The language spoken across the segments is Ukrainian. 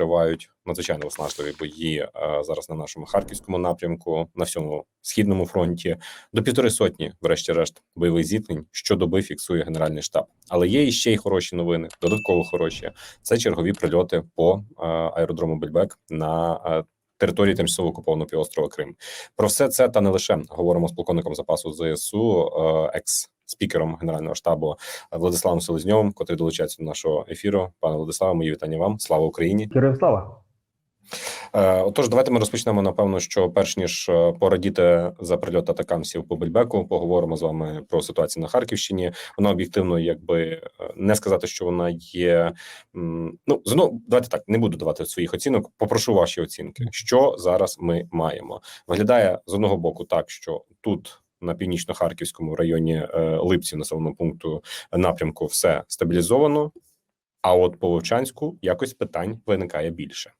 тривають надзвичайно виснажливі бої е, зараз на нашому харківському напрямку, на всьому східному фронті. До півтори сотні, врешті-решт, бойових зіткнень щодоби фіксує генеральний штаб. Але є і ще й хороші новини, додатково хороші. Це чергові прильоти по е, аеродрому Бельбек на е, території тимчасово окупованого півострова Крим. Про все це та не лише говоримо з полковником запасу ЗСУ, е, екс. Спікером генерального штабу Владиславом Селезньовим, котрий долучається до нашого ефіру. Пане Владиславе, мої вітання вам. Слава Україні! Героям слава! Е, Отож, давайте ми розпочнемо. Напевно, що перш ніж е, порадіти за прильот атакамсів по Бельбеку, поговоримо з вами про ситуацію на Харківщині. Вона об'єктивно, якби е, не сказати, що вона є. Ну знову давайте так не буду давати своїх оцінок. Попрошу ваші оцінки. Що зараз ми маємо? Виглядає з одного боку так, що тут. На північно-харківському районі Липці, населеного пункту напрямку, все стабілізовано. А от по Вовчанську якось питань виникає більше.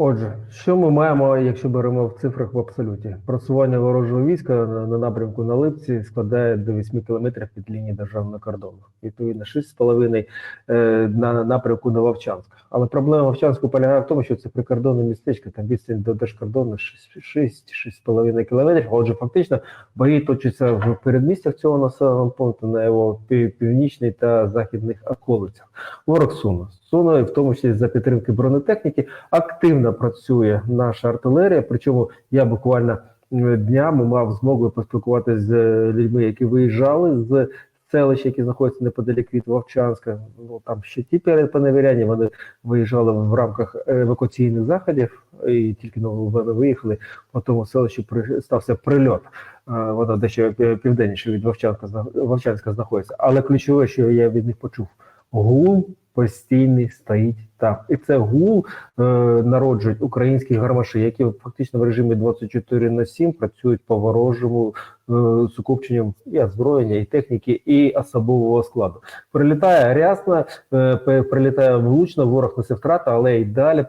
Отже, що ми маємо, якщо беремо в цифрах в абсолюті? Просування ворожого війська на, на напрямку на Липці складає до 8 кілометрів від лінії державного кордону. Відповідно, 6,5 е, на напрямку на Вовчанськ. Але проблема Вовчанську полягає в тому, що це прикордонне містечко, там відстань до держкордону 6-6,5 кілометрів. Отже, фактично бої точаться в передмістях цього населеного пункту на його пів- північній та західних околицях. Ворог суне. Суне, в тому числі за підтримки бронетехніки, активно працює наша артилерія. Причому я буквально днями мав змогу поспілкуватися з е, людьми, які виїжджали з селища, які знаходяться неподалік від Вовчанська. Ну там ще ті перепоневіряння. Вони виїжджали в рамках евакуаційних заходів, і тільки ну, вони виїхали. По тому селищу при- стався прильот. Е, Воно дещо південніше від Вовчанська Вовчанська знаходиться. Але ключове, що я від них почув, гул постійний стоїть там. І це гул е, народжують українські гармаші, які фактично в режимі 24 на 7 працюють по ворожому е, сукупченням і озброєння, і техніки, і особового складу. Прилітає рясно, е, прилітає влучно, ворог несе втрати, але й далі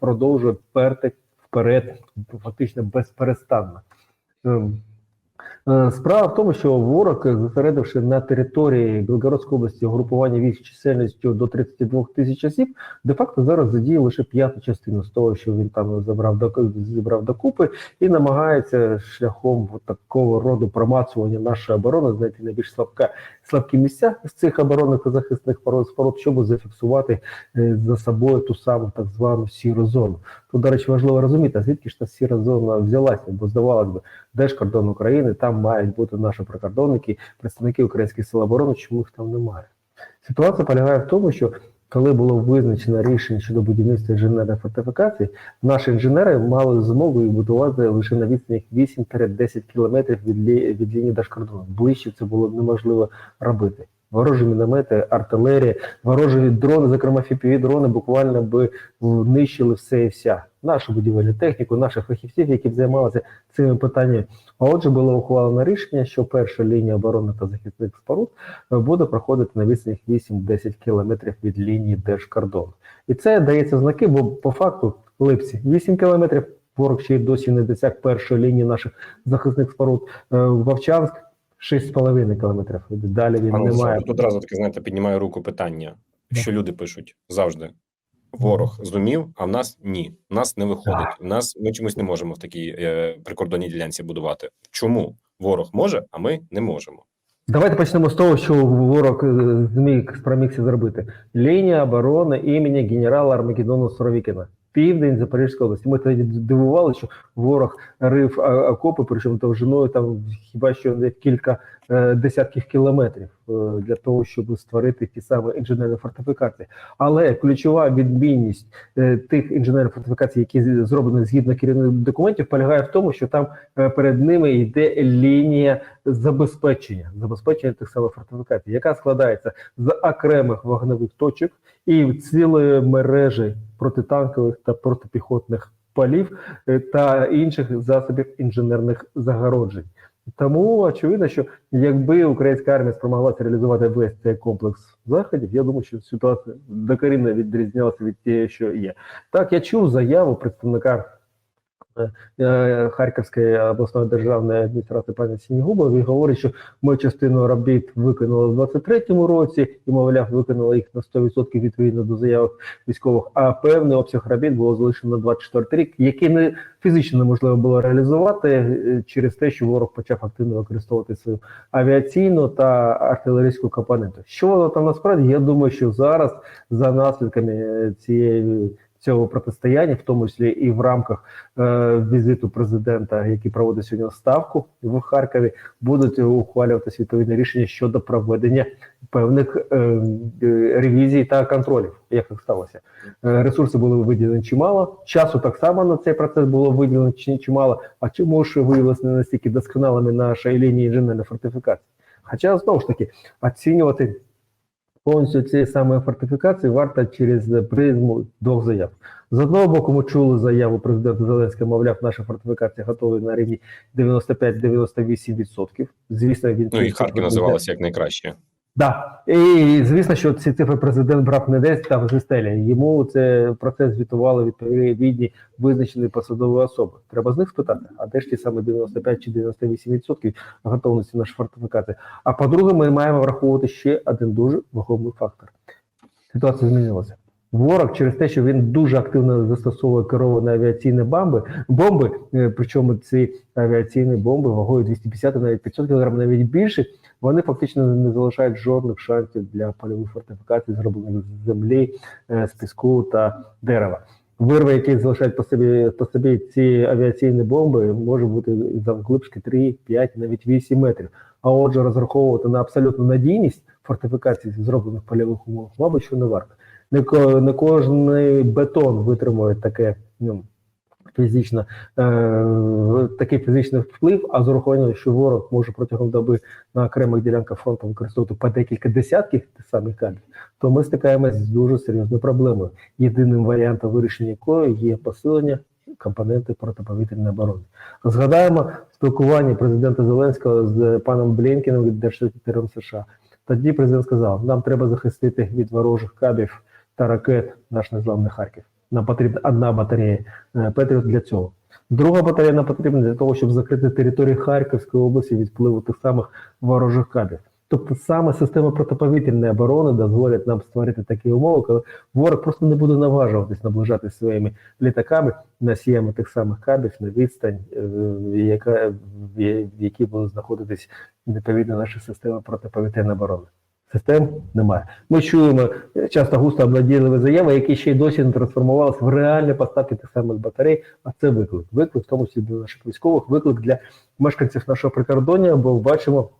продовжує перти вперед, фактично безперестанно. Е, Справа в тому, що ворог, е, зосередивши на території Білгородської області угрупування військ чисельністю до 32 тисяч осіб, де-факто зараз задіяв лише п'яту частину з того, що він там забрав до зібрав докупи, і намагається шляхом такого роду промацування нашої оборони знайти найбільш слабка слабкі місця з цих оборонних та захисних споруд, щоб зафіксувати е, за собою ту саму так звану сіру зону. Тут, до речі, важливо розуміти, звідки ж та сіра зона взялася, бо здавалось би, де ж кордон України, там мають бути наші прикордонники, представники українських сил оборони, чому їх там немає. Ситуація полягає в тому, що коли було визначено рішення щодо будівництва інженерної фортифікації, наші інженери мали змогу їх будувати лише на відстані 8-10 кілометрів від, лі... від лінії держкордону. Ближче це було неможливо робити. Ворожі міномети, артилерія, ворожі дрони, зокрема fpv дрони, буквально би знищили все і вся. Нашу будівельну техніку, наших фахівців, які займалися цими питаннями. А отже, було ухвалено рішення, що перша лінія оборони та захисних споруд е, буде проходити на відстані 8-10 кілометрів від лінії держкордону. І це дається знаки, бо по факту Липці 8 кілометрів, ворог ще й досі не досяг першої лінії наших захисних споруд. Е, Вовчанськ 6,5 кілометрів. Далі він Пане не Олександре, має. тут одразу таки знаєте, піднімаю руку питання, що люди пишуть завжди. Ворог зумів, а в нас ні. В нас не виходить. У нас ми чомусь не можемо в такій е, прикордонній ділянці будувати. Чому ворог може, а ми не можемо? Давайте почнемо з того, що ворог е, зміг спромігся зробити. Лінія оборони імені генерала Армагеддона Суровікіна. Південь Запорізької області. Ми тоді дивували, що ворог рив окопи, причому довжиною там хіба що кілька е, десятків кілометрів е, для того, щоб створити ті самі інженерні фортифікації. Але ключова відмінність е, тих інженерних фортифікацій, які зроблені згідно керівних документів, полягає в тому, що там е, перед ними йде лінія забезпечення, забезпечення тих самих фортифікацій, яка складається з окремих вогневих точок і цілої мережі протитанкових та протипіхотних полів е, та інших засобів інженерних загороджень. Тому очевидно, що якби українська армія спромоглася реалізувати весь цей комплекс заходів, я думаю, що ситуація докорінно відрізнялася від тієї, що є. Так, я чув заяву представника Харківської обласної державної адміністрації пана Сінігуба. Він говорить, що ми частину робіт виконали в 23-му році і, мовляв, виконали їх на 100% відповідно до заявок військових. А певний обсяг робіт було залишено на 24 рік, який не фізично неможливо було реалізувати е, через те, що ворог почав активно використовувати свою авіаційну та артилерійську компоненту. Що воно там насправді? Я думаю, що зараз за наслідками е, цієї цього протистояння, в тому числі і в рамках е, візиту президента, який проводить сьогодні ставку в Харкові, будуть ухвалюватися відповідне рішення щодо проведення певних е, е, ревізій та контролів, як це сталося. Е, ресурси були виділені чимало, часу так само на цей процес було виділено чи- чимало. А чому ж виявилося не настільки досконалими наша лінії інженерної фортифікації? Хоча знову ж таки оцінювати повністю цієї самої фортифікації варто через призму двох заяв. З одного боку, ми чули заяву президента Зеленського, мовляв, наша фортифікація готова на рівні 95-98%. Звісно, він Ну і Харків називалася як найкраще. Да. І звісно, що ці цифри президент брав не десь там зі стелі. Йому це про це звітували відповідні визначені посадові особи. Треба з них спитати, а де ж ті саме 95 чи 98 відсотків готовності нашої фортифікації. А по-друге, ми маємо враховувати ще один дуже вагомий фактор. Ситуація змінилася. Ворог через те, що він дуже активно застосовує керовані авіаційні бомби, бомби, е, причому ці авіаційні бомби вагою 250 навіть 500 кг, навіть більше, вони фактично не залишають жодних шансів для польових фортифікацій, зроблених з землі, е, з піску та дерева. Вирви, які залишають по собі по собі ці авіаційні бомби, може бути завглибшки 3, 5, навіть 8 метрів. А отже, розраховувати на абсолютну надійність фортифікацій, зроблених в польових умовах, мабуть, що не варто. Не, не кожний бетон витримує таке ну, фізично, е, такий фізичний вплив, а з урахуванням, що ворог може протягом доби на окремих ділянках фронту використовувати по декілька десятків тих самих кадрів, то ми стикаємося з дуже серйозною проблемою, єдиним варіантом вирішення якої є посилення компоненти протиповітряної оборони. Згадаємо спілкування президента Зеленського з паном Блінкіном від держсекретарем США. Тоді президент сказав: нам треба захистити від ворожих кабів та ракет наш незламний Харків. Нам потрібна одна батарея е, Петріот для цього. Друга батарея нам потрібна для того, щоб закрити територію Харківської області від впливу тих самих ворожих кабів. Тобто саме система протиповітряної оборони дозволить нам створити такі умови, коли ворог просто не буде наважуватись наближатися своїми літаками, носіями тих самих кабів на відстань, е, яка, в якій будуть знаходитись відповідно наші системи протиповітряної оборони. Систем немає. Ми чуємо часто густо обладіливі заяви, які ще й досі не трансформувалися в реальні поставки тих самих батарей. А це виклик. Виклик, в тому числі для наших військових, виклик для мешканців нашого прикордоння, бо бачимо,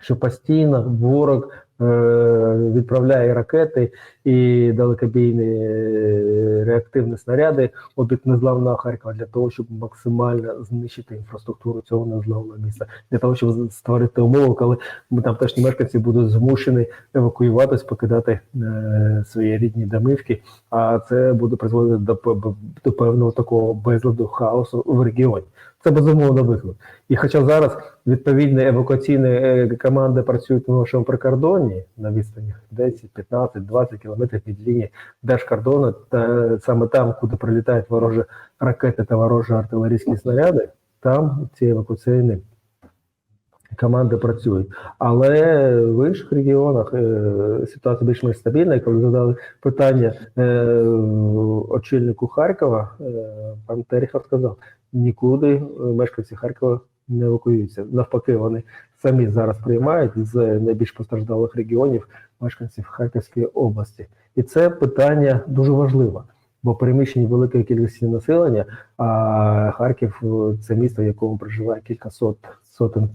що постійно ворог відправляє ракети і далекобійні е, реактивні снаряди у бік незламного Харкова для того, щоб максимально знищити інфраструктуру цього незламного міста, для того, щоб створити умови, коли там теж мешканці будуть змушені евакуюватись, покидати е, свої рідні домівки, а це буде призводити до, до певного такого безладу хаосу в регіоні. Це безумовно виклик. І хоча зараз відповідні евакуаційні е, команди працюють на нашому прикордонні на відстані 10, 15, 20 кілометрів від лінії держкордону, та саме там, куди прилітають ворожі ракети та ворожі артилерійські снаряди, там ці евакуаційні команди працюють. Але в інших регіонах е, ситуація більш-менш стабільна. І коли задали питання е, очільнику Харкова, е, пан Терехов сказав, нікуди мешканці Харкова не евакуюються. Навпаки, вони самі зараз приймають з найбільш постраждалих регіонів мешканців Харківської області. І це питання дуже важливе. Бо переміщені великої кількості населення, а Харків це місто, в якому проживає кілька сот, сотень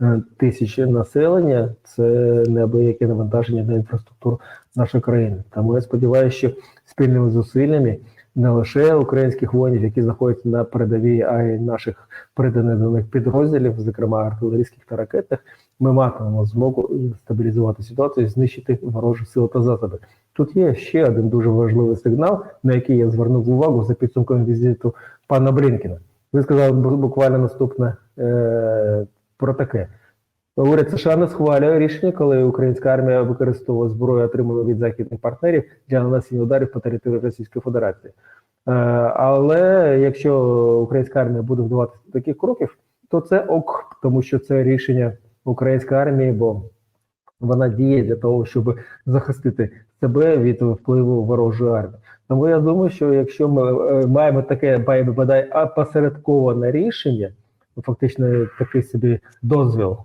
е, тисяч населення. Це неабияке навантаження на інфраструктуру нашої країни. Тому я сподіваюся, що спільними зусиллями не лише українських воїнів, які знаходяться на передовій, а й наших приданих підрозділів, зокрема артилерійських та ракетних, ми матимемо змогу стабілізувати ситуацію, знищити ворожі сили та засоби. Тут є ще один дуже важливий сигнал, на який я звернув увагу за підсумком візиту пана Блінкіна. Ви сказали буквально наступне е, про таке. Уряд США не схвалює рішення, коли українська армія використовує зброю, отриману від західних партнерів для нанесення ударів по території Російської Федерації. Е, Але якщо українська армія буде вдаватися до таких кроків, то це ок, тому що це рішення української армії, бо вона діє для того, щоб захистити себе від впливу ворожої армії. Тому я думаю, що якщо ми е, маємо таке бодай опосередковане рішення, фактично такий собі дозвіл,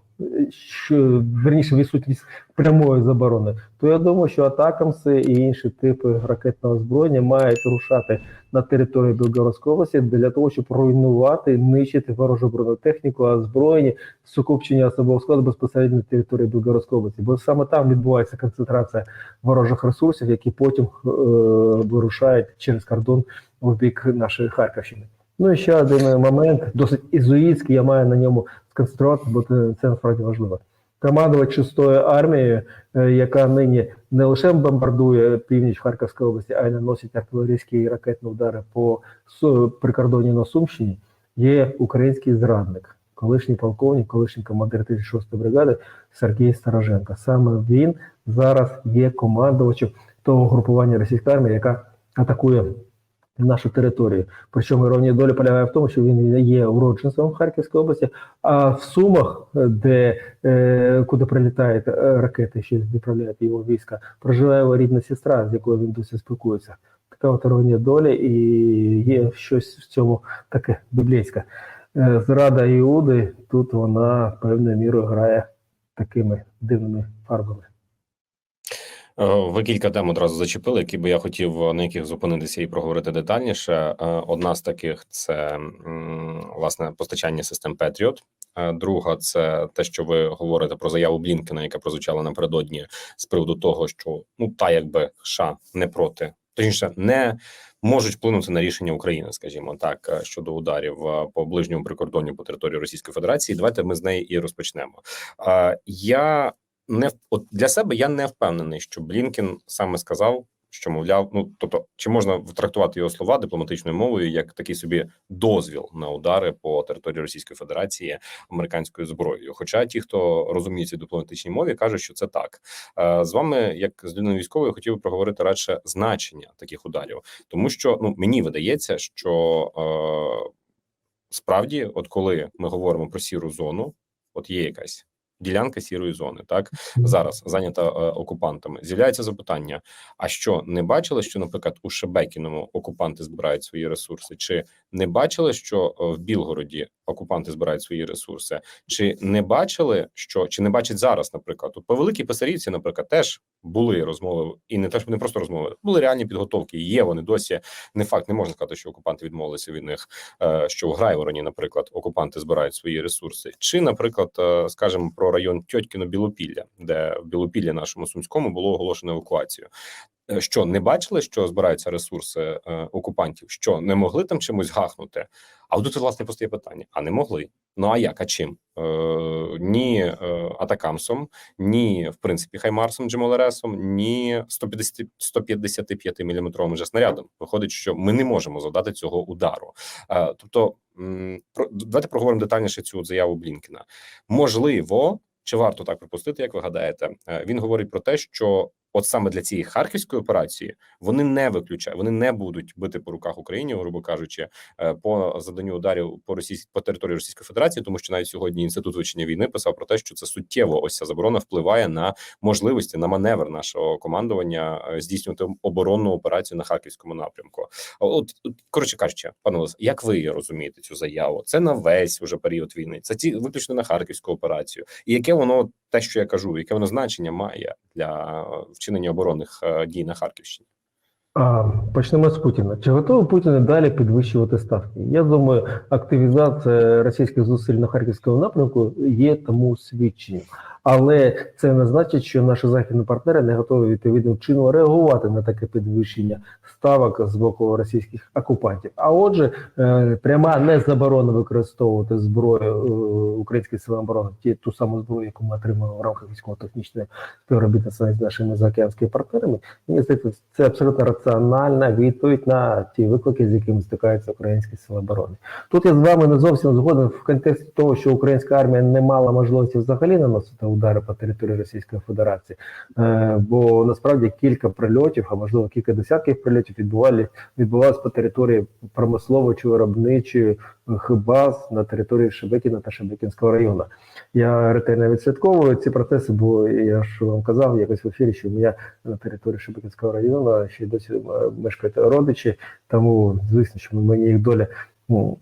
що верніше відсутність прямої заборони, то я думаю, що атакамси і інші типи ракетного озброєння мають рушати на територію Білгородської області для того, щоб руйнувати, нищити ворожу бронетехніку, озброєння, сукупчення особового складу безпосередньо на території Білгородської області, бо саме там відбувається концентрація ворожих ресурсів, які потім е, вирушають через кордон в бік нашої Харківщини. Ну і ще один момент, досить ізуїтський, я маю на ньому сконцентрувати, бо це, насправді важливо. Командувач шестої армії, е, яка нині не лише бомбардує північ Харківської області, а й наносить артилерійські і ракетні удари по прикордонні на Сумщині, є український зрадник, колишній полковник, колишній командир 36-ї бригади Сергій Староженко. Саме він зараз є командувачем того групування російської армії, яка атакує нашу територію. Причому іронія долі полягає в тому, що він є уродженцем Харківської області, а в Сумах, де е, куди прилітають е, ракети, що відправляють його війська, проживає його рідна сестра, з якою він досі спілкується. Така от іронія долі, і є щось в цьому таке біблійське. Е, Зрада Іуди тут вона певною мірою грає такими дивними фарбами. Е, Ви кілька тем одразу зачепили, які би я хотів е, на яких зупинитися і проговорити детальніше. Е, Одна з таких це власне постачання систем Patriot. Друга це те, що ви говорите про заяву Блінкена, яка прозвучала напередодні з приводу того, що ну та якби США не проти, точніше не можуть вплинути на рішення України, скажімо так, щодо ударів по ближньому прикордонню по території Російської Федерації. Давайте ми з неї і розпочнемо. Я не от для себе я не впевнений, що Блінкен саме сказав, що мовляв, ну тобто, чи можна трактувати його слова дипломатичною мовою як такий собі дозвіл на удари по території Російської Федерації американською зброєю. Хоча ті, хто розуміється в дипломатичній мові, кажуть, що це так. Е, З вами, як з людиною військовою, хотів би проговорити радше значення таких ударів, тому що ну мені видається, що е, справді, от коли ми говоримо про сіру зону, от є якась ділянка сірої зони, так зараз зайнята е, окупантами. З'являється запитання: а що не бачили, що, наприклад, у Шебекіному окупанти збирають свої ресурси? Чи не бачили, що е, в Білгороді окупанти збирають свої ресурси? Чи не бачили, що чи не бачать зараз, наприклад, тут по великій Писарівці, наприклад, теж були розмови, і не те, що не просто розмови, були реальні підготовки. Є вони досі. Не факт, не можна сказати, що окупанти відмовилися від них. е, Що в Грайвороні, наприклад, окупанти збирають свої ресурси, чи, наприклад, е, скажімо, про район Тьотькіно Білопілля, де в Білопіллі нашому сумському було оголошено евакуацію. Е, Що не бачили, що збираються ресурси е, окупантів? Що не могли там чимось гахнути? А тут власне постає питання: а не могли? Ну а як? А чим? Е, ні е, атакамсом, ні, в принципі, хаймарсом Джемолересом, ні 150, 155 мм вже снарядом. Виходить, що ми не можемо завдати цього удару. Е, тобто, м, про давайте проговоримо детальніше цю заяву Блінкена. Можливо, чи варто так припустити, як ви гадаєте? Е, Він говорить про те, що от саме для цієї харківської операції вони не виключають, вони не будуть бити по руках Україні, грубо кажучи, е, по заданню ударів по російській по території Російської Федерації, тому що навіть сьогодні інститут вивчення війни писав про те, що це суттєво ось ця заборона впливає на можливості на маневр нашого командування е, здійснювати оборонну операцію на харківському напрямку. От, от коротше кажучи, пане Олеся, як ви розумієте цю заяву? Це на весь уже період війни. Це ті виключно на харківську операцію, і яке воно те, що я кажу, яке воно значення має для вчинення оборонних е, дій на Харківщині? Почнемо з Путіна. Чи готовий Путін далі підвищувати ставки? Я думаю, активізація російських зусиль на харківському напрямку є тому свідченням. Але це не значить, що наші західні партнери не готові відповідним чином реагувати на таке підвищення ставок з боку російських окупантів. А отже, е, пряма не заборона використовувати зброю е, української сили оборони, ті ту саму зброю, яку ми отримали в рамках військово-технічної співробітництва з нашими заокеанськими партнерами. Мені здається, це абсолютно раціональна відповідь на ті виклики, з якими стикаються українські сили оборони. Тут я з вами не зовсім згоден в контексті того, що українська армія не мала можливості взагалі наносити удари по території Російської Федерації. Е, бо насправді кілька прильотів, а можливо кілька десятків прильотів відбували відбувалися по території промислової чи виробничої баз на території Шебекіна та Шебекінського району. Я ретельно відслідковую ці процеси, бо я ж вам казав якось в ефірі, що у мене на території Шебекінського району ще досі е, мешкають родичі, тому звісно, що мені їх доля ну,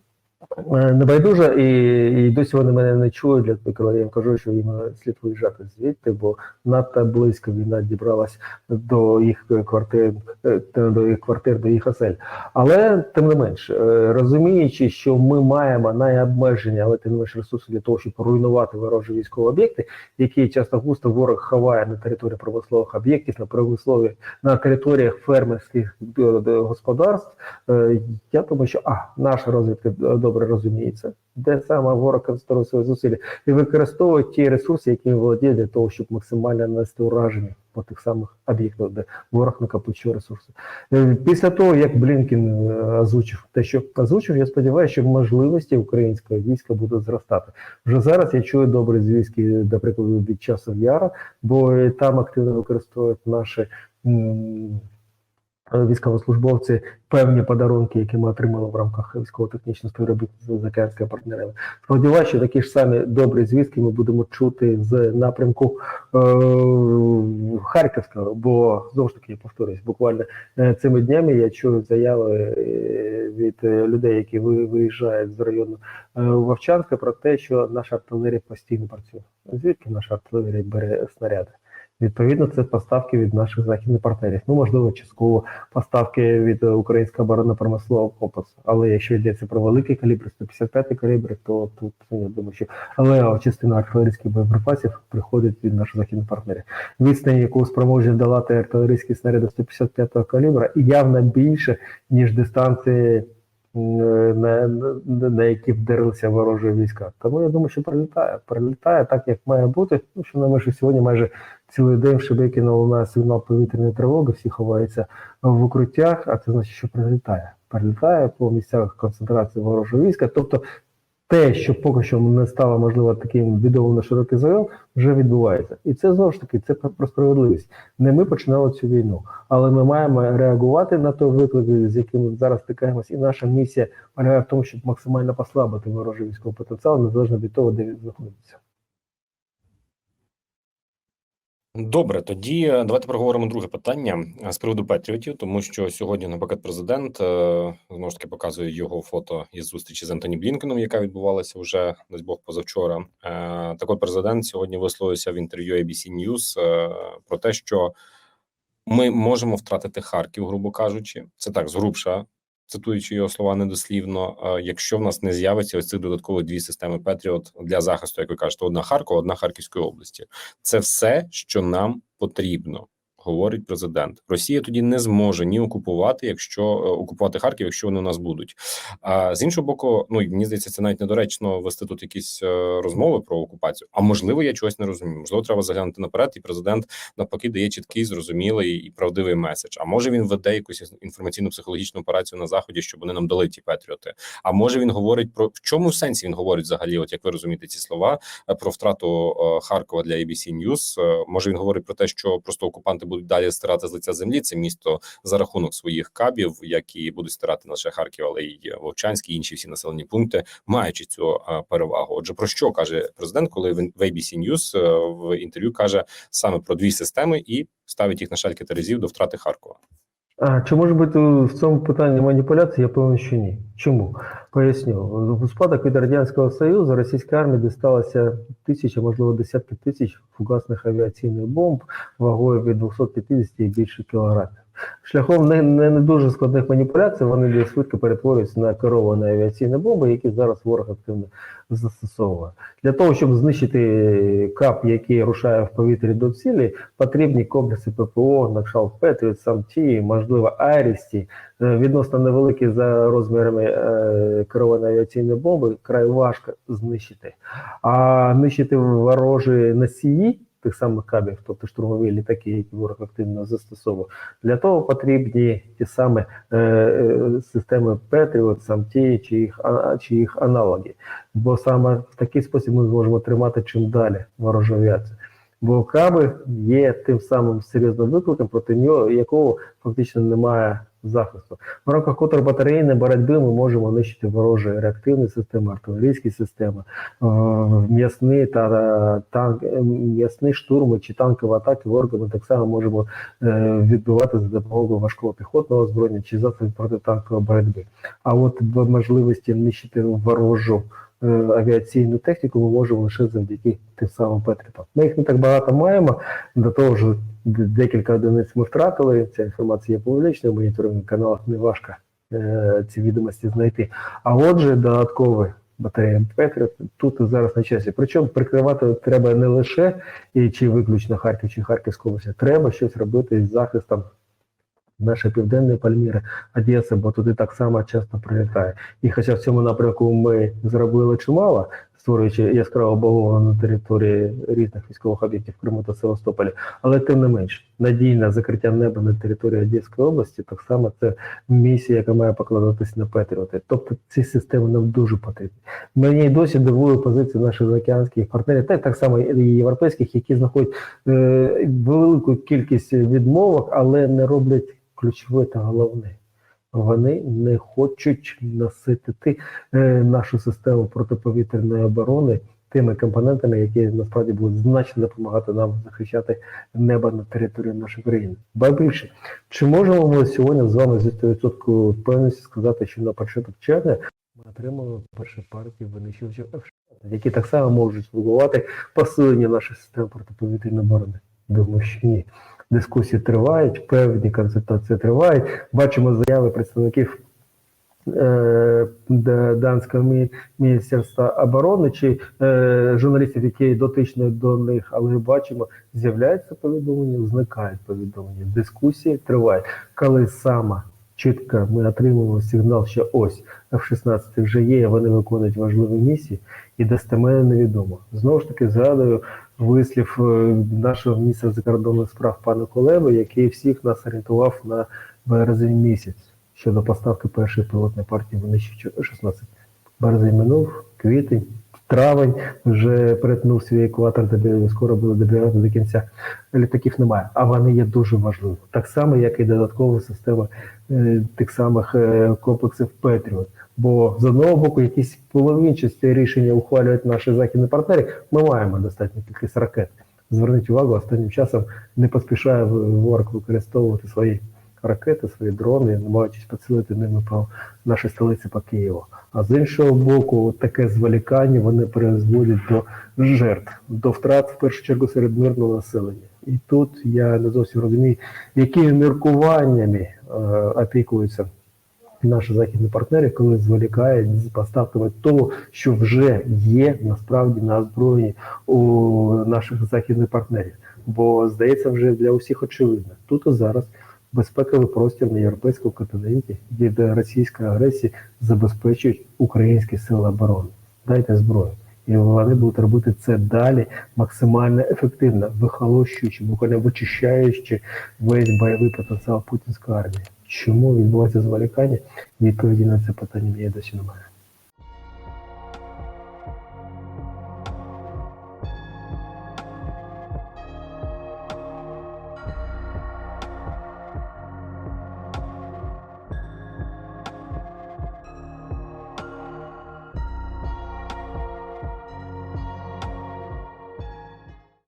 небайдужа, і, і досі вони мене не чують, коли я кажу, що їм слід виїжджати звідти, бо надто близько війна дібралась до їх квартир, е, до їх квартир, до їх осель. Але тим не менш, е, розуміючи, що ми маємо найобмежені, але тим не менш ресурси для того, щоб руйнувати ворожі військові об'єкти, які часто густо ворог ховає на території промислових об'єктів, на промислові на територіях фермерських е, е, господарств. Е, Я думаю, що а наша розвідка е, добре розуміється, де саме ворог концентрує свої зусилля і використовує ті ресурси, які він володіє для того, щоб максимально нанести ураження по тих самих об'єктах, де ворог накопичує ресурси. Е, Після того, як Блінкін е, озвучив те, що озвучив, я сподіваюся, що можливості українського війська будуть зростати. Вже зараз я чую добрі звістки, до прикладу, від часу Яра, бо там активно використовують наші. Е, Військовослужбовці певні подарунки, які ми отримали в рамках військово-технічного співробітництва з океанськими партнерами. Сподіваюся, що такі ж самі добрі звістки ми будемо чути з напрямку е, Харківського, бо знову ж таки я повторюсь, буквально е, цими днями я чую заяви е, від людей, які ви- виїжджають з району Вовчанська, про те, що наша артилерія постійно працює. Звідки наша артилерія бере снаряди? Відповідно, це поставки від наших західних партнерів. Ну, можливо, частково поставки від е, українського оборонно-промислового комплексу. Але якщо йдеться про великий калібр, 155 калібр, то тут я думаю, що але частина артилерійських боєприпасів приходить від наших західних партнерів. Відстань, яку спроможні долати артилерійські снаряди 155 калібра, явно більше, ніж дистанції. На, на, на які вдарилися ворожі війська. Тому я думаю, що прилітає. Прилітає так, як має бути. Ну, що на межі сьогодні майже цілий день в Шебекіно лунає сигнал повітряної тривоги, всі ховаються в укриттях, а це значить, що прилітає. Прилітає по місцях концентрації ворожого війська. Тобто те, що поки що не стало можливо таким відомим на широкий загал, вже відбувається. І це знову ж таки це про справедливість. Не ми починали цю війну, але ми маємо реагувати на той виклик, з яким зараз стикаємось. І наша місія полягає в тому, щоб максимально послабити ворожий військовий потенціал, незалежно від того, де він знаходиться. Добре, тоді е, давайте проговоримо друге питання е, з приводу Петріотів, тому що сьогодні, наприклад, президент е, знову ж таки показує його фото із зустрічі з Антоні Блінкеном, яка відбувалася вже дасть Бог позавчора. Так от президент сьогодні висловився в інтерв'ю ABC News про те, що ми можемо втратити Харків, грубо кажучи, це так згрубша. Цитуючи його слова недослівно, е, якщо в нас не з'явиться ось цих додаткових дві системи Петріот для захисту, як ви кажете, одна Харкова, одна Харківської області, це все, що нам потрібно, говорить президент. Росія тоді не зможе ні окупувати, якщо е, окупувати Харків, якщо вони у нас будуть. А з іншого боку, ну мені здається, це навіть недоречно вести тут якісь е, розмови про окупацію. А можливо, я чогось не розумію. Можливо, треба заглянути наперед, і президент навпаки дає чіткий, зрозумілий і правдивий меседж. А може він веде якусь інформаційну психологічну операцію на заході, щоб вони нам дали ті патріоти. А може він говорить про в чому сенсі він говорить взагалі? От як ви розумієте ці слова е, про втрату Харкова для ABC News? Може він говорить про те, що просто окупанти будуть далі стирати з лиця землі це місто за рахунок своїх кабів, які будуть стирати не лише Харків, але й Вовчанський, і інші всі населені пункти, маючи цю е, перевагу. Отже, про що каже президент, коли в ABC News е, в інтерв'ю каже саме про дві системи і ставить їх на шальки терезів до втрати Харкова. А чи може бути в цьому питанні маніпуляції? Я певен, що ні. Чому? Поясню. У спадок від Радянського Союзу російська армія дісталася тисячі, можливо, десятки тисяч фугасних авіаційних бомб вагою від 250 і більше кілограмів. Шляхом не, не, не дуже складних маніпуляцій вони швидко перетворюються на керовані авіаційні бомби, які зараз ворог активно застосовує. Для того, щоб знищити кап, який рушає в повітрі до цілі, потрібні комплекси ППО, на кшталт Петріот, Самті, можливо, Арісті, Е, відносно невеликі за розмірами е, керовані авіаційні бомби, край важко знищити. А нищити ворожі носії тих самих кабів, тобто штурмові літаки, які ворог активно застосовує, для того потрібні ті самі е, е, системи Петріот, Самті чи їх, а- чи їх аналоги. Бо саме в такий спосіб ми зможемо тримати чим далі ворожу авіацію. Бо каби є тим самим серйозним викликом, проти нього якого фактично немає захисту. В рамках контрбатарейної боротьби ми можемо нищити ворожі реактивні системи, артилерійські системи, е, м'ясні та е, танк, е, м'ясні штурми чи танкові атаки ворога ми так само можемо відбивати за допомогою важкого піхотного озброєння чи засобів протитанкової боротьби. А от можливості нищити ворожу авіаційну техніку ми можемо лише завдяки тим самим Петрітам. Ми їх не так багато маємо. До того ж, декілька одиниць ми втратили. Ця інформація є публічною, в моніторингових каналах не важко е, ці відомості знайти. А отже, додаткові батарея Петріот тут і зараз на часі. Причому прикривати треба не лише і чи виключно Харків чи Харківську область, треба щось робити із захистом нашої південної Пальміри, Одеси, бо туди так само часто прилітає. І хоча в цьому напрямку ми зробили чимало, створюючи яскраво багова на території різних військових об'єктів Криму та Севастополя, але тим не менш надійне закриття неба на території Одеської області так само це місія, яка має покладатись на Петріоти. Тобто ці системи нам дуже потрібні. Мені досі дивує позиція наших заокеанських партнерів, та так само і європейських, які знаходять е, велику кількість відмовок, але не роблять ключове та головне. Вони не хочуть наситити е, нашу систему протиповітряної оборони тими компонентами, які насправді будуть значно допомагати нам захищати небо на території нашої країни. Ба більше, чи можемо ми сьогодні з вами з 100% впевненості сказати, що на початок червня ми отримали перші партії винищувачів F-16, які так само можуть слугувати посилення нашої системи протиповітряної оборони? Думаю, що ні. Дискусії тривають, певні консультації тривають. Бачимо заяви представників е, Данського мі- міністерства оборони чи е, журналістів, які дотичні до них, але бачимо, з'являються повідомлення, зникають повідомлення. Дискусії тривають. Коли саме чітко ми отримуємо сигнал, що ось F-16 вже є, вони виконують важливі місії, і достеменно невідомо. Знову ж таки, згадую вислів е, нашого міністра закордонних справ пана Колеби, який всіх нас орієнтував на березень місяць щодо поставки першої пілотної партії винищувачів 16. Березень минув, квітень, травень вже перетнув свій екватор, де скоро буде добігати до кінця. Літаків немає, а вони є дуже важливі. Так само, як і додаткова система е, тих самих е, комплексів Петріот. Бо з одного боку, якісь половинчасті рішення ухвалюють наші західні партнери. Ми маємо достатню кількість ракет. Зверніть увагу, останнім часом не поспішає ворог використовувати свої ракети, свої дрони, намагаючись поцілити ними по нашій столиці по Києву. А з іншого боку, таке зволікання вони призводять до жертв, до втрат в першу чергу серед мирного населення. І тут я не зовсім розумію, якими міркуваннями е, опікуються наші західні партнери, коли зволікають з поставками того, що вже є насправді на озброєнні у наших західних партнерів. Бо здається, вже для усіх очевидно. Тут і зараз безпековий простір на європейському континенті від російської агресії забезпечують українські сили оборони. Дайте зброю. І вони будуть робити це далі максимально ефективно, вихолощуючи, буквально вичищаючи весь бойовий потенціал путінської армії. Чому відбувається зволікання? Відповіді на це питання мені досі немає.